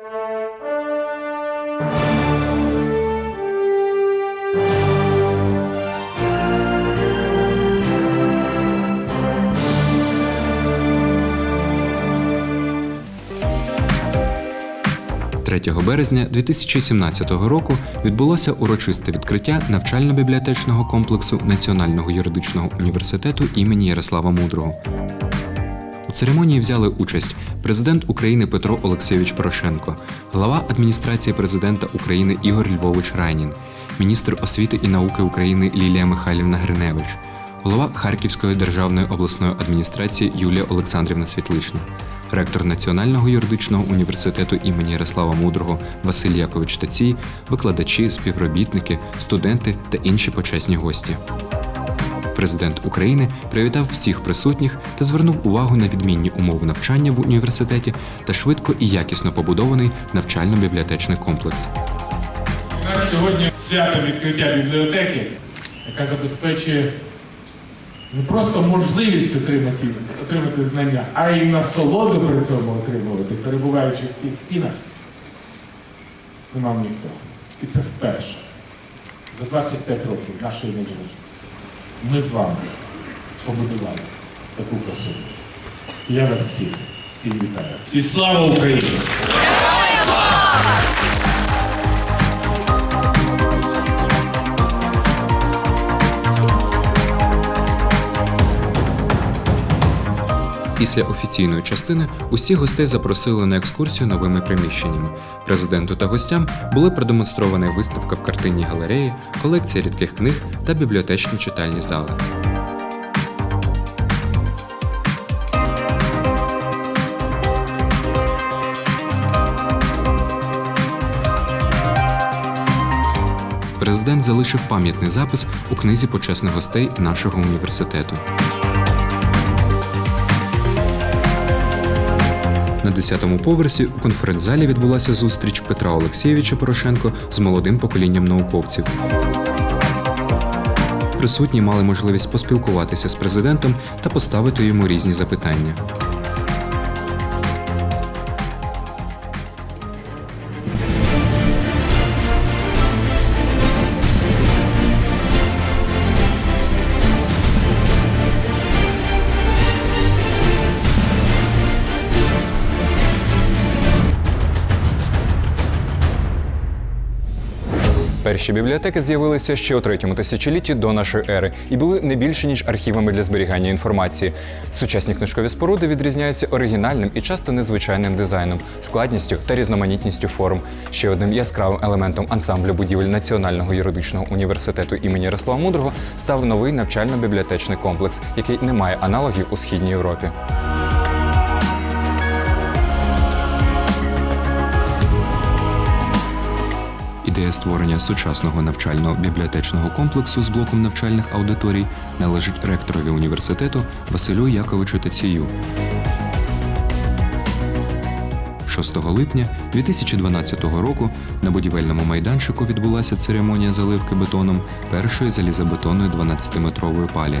«3 березня 2017 року відбулося урочисте відкриття навчально-бібліотечного комплексу Національного юридичного університету імені Ярослава Мудрого. У церемонії взяли участь президент України Петро Олексійович Порошенко, глава адміністрації президента України Ігор Львович Райнін, міністр освіти і науки України Лілія Михайлівна Гриневич, голова Харківської державної обласної адміністрації Юлія Олександрівна Світлична, ректор Національного юридичного університету імені Ярослава Мудрого Василь Якович Тацій, викладачі, співробітники, студенти та інші почесні гості. Президент України привітав всіх присутніх та звернув увагу на відмінні умови навчання в університеті та швидко і якісно побудований навчально-бібліотечний комплекс. У нас сьогодні свято відкриття бібліотеки, яка забезпечує не просто можливість отримати, отримати знання, а й насолоду при цьому отримувати, перебуваючи в цих стінах, не мав ніхто. І це вперше. За 25 років нашої незалежності. Ми з вами побудували таку красу. Я вас всіх з цим вітаю. І слава Україні! Після офіційної частини усіх гостей запросили на екскурсію новими приміщеннями. Президенту та гостям були продемонстровані виставка в картинній галереї, колекція рідких книг та бібліотечні читальні зали. Президент залишив пам'ятний запис у книзі почесних гостей нашого університету. На 10-му поверсі у конференц-залі відбулася зустріч Петра Олексійовича Порошенко з молодим поколінням науковців. Присутні мали можливість поспілкуватися з президентом та поставити йому різні запитання. Перші бібліотеки з'явилися ще у третьому тисячолітті до нашої ери і були не більше ніж архівами для зберігання інформації. Сучасні книжкові споруди відрізняються оригінальним і часто незвичайним дизайном, складністю та різноманітністю форм. Ще одним яскравим елементом ансамблю будівель Національного юридичного університету імені Ярослава Мудрого став новий навчально-бібліотечний комплекс, який не має аналогів у східній Європі. Ідея створення сучасного навчального бібліотечного комплексу з блоком навчальних аудиторій належить ректорові університету Василю Яковичу Тацію. 6 липня 2012 року на будівельному майданчику відбулася церемонія заливки бетоном першої залізобетонної 12-метрової палі.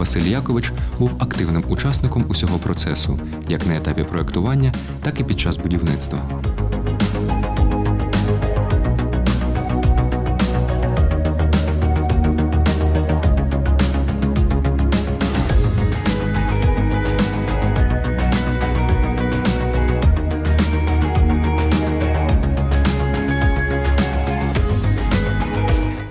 Василь Якович був активним учасником усього процесу, як на етапі проектування, так і під час будівництва.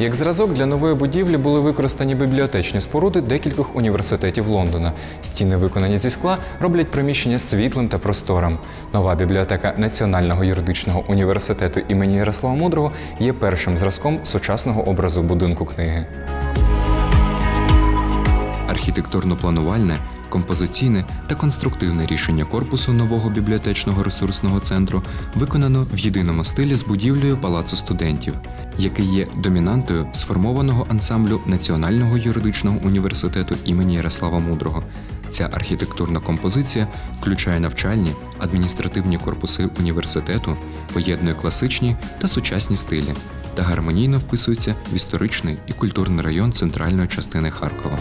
Як зразок для нової будівлі були використані бібліотечні споруди декількох університетів Лондона. Стіни, виконані зі скла, роблять приміщення світлим та просторим. Нова бібліотека Національного юридичного університету імені Ярослава Мудрого є першим зразком сучасного образу будинку книги. Архітектурно-планувальне, композиційне та конструктивне рішення корпусу нового бібліотечного ресурсного центру виконано в єдиному стилі з будівлею Палацу студентів, який є домінантою сформованого ансамблю Національного юридичного університету імені Ярослава Мудрого. Ця архітектурна композиція включає навчальні, адміністративні корпуси університету, поєднує класичні та сучасні стилі та гармонійно вписується в історичний і культурний район центральної частини Харкова.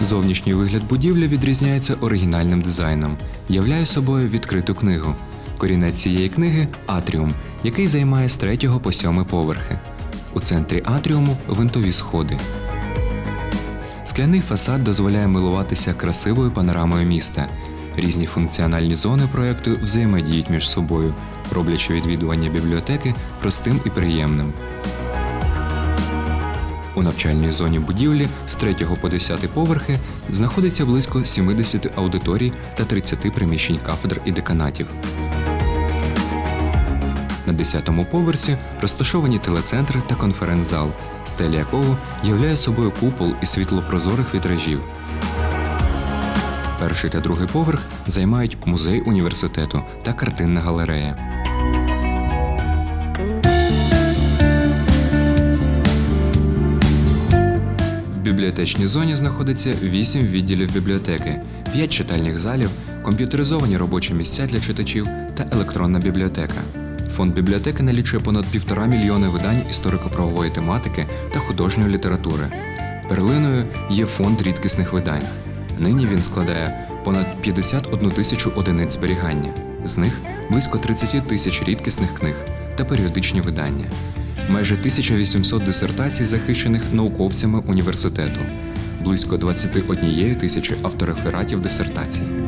Зовнішній вигляд будівлі відрізняється оригінальним дизайном, являє собою відкриту книгу. Корінець цієї книги атріум, який займає з 3 по 7 поверхи. У центрі атріуму винтові сходи. Скляний фасад дозволяє милуватися красивою панорамою міста. Різні функціональні зони проекту взаємодіють між собою, роблячи відвідування бібліотеки простим і приємним. У навчальній зоні будівлі з 3 по 10 поверхи знаходиться близько 70 аудиторій та 30 приміщень кафедр і деканатів. На 10-му поверсі розташовані телецентр та конференц-зал, стеля якого являє собою купол із світлопрозорих вітражів. Перший та другий поверх займають музей університету та картинна галерея. Бібліотечній зоні знаходиться 8 відділів бібліотеки, 5 читальних залів, комп'ютеризовані робочі місця для читачів та електронна бібліотека. Фонд бібліотеки налічує понад півтора мільйони видань історико-правової тематики та художньої літератури. Перлиною є фонд рідкісних видань. Нині він складає понад 51 тисячу одиниць зберігання, з них близько 30 тисяч рідкісних книг та періодичні видання майже 1800 дисертацій, захищених науковцями університету, близько 21 тисячі авторефератів дисертацій.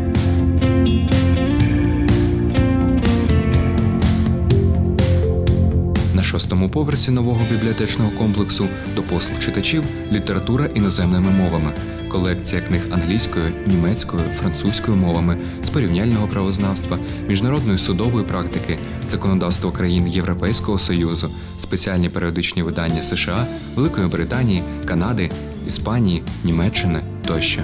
Шостому поверсі нового бібліотечного комплексу до послуг читачів література іноземними мовами, колекція книг англійською, німецькою, французькою мовами з порівняльного правознавства, міжнародної судової практики, законодавства країн Європейського Союзу, спеціальні періодичні видання США, Великої Британії, Канади, Іспанії, Німеччини тощо.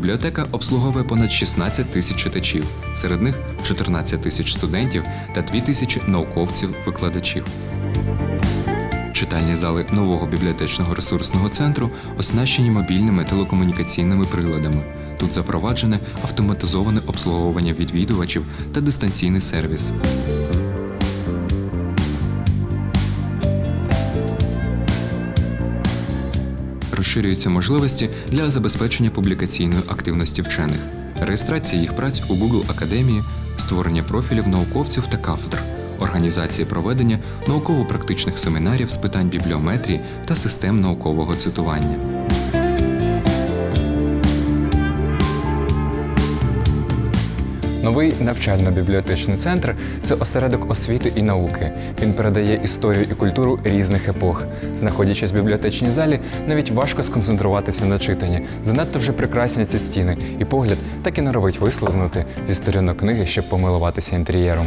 Бібліотека обслуговує понад 16 тисяч читачів, серед них 14 тисяч студентів та 2 тисячі науковців-викладачів. Читальні зали нового бібліотечного ресурсного центру оснащені мобільними телекомунікаційними приладами. Тут запроваджене автоматизоване обслуговування відвідувачів та дистанційний сервіс. Розширюються можливості для забезпечення публікаційної активності вчених, реєстрація їх праць у Google Академії, створення профілів науковців та кафедр, організація проведення науково-практичних семінарів з питань бібліометрії та систем наукового цитування. Новий навчально-бібліотечний центр це осередок освіти і науки. Він передає історію і культуру різних епох. Знаходячись в бібліотечній залі, навіть важко сконцентруватися на читанні. Занадто вже прекрасні ці стіни, і погляд так і норовить вислизнути зі сторінок книги, щоб помилуватися інтер'єром.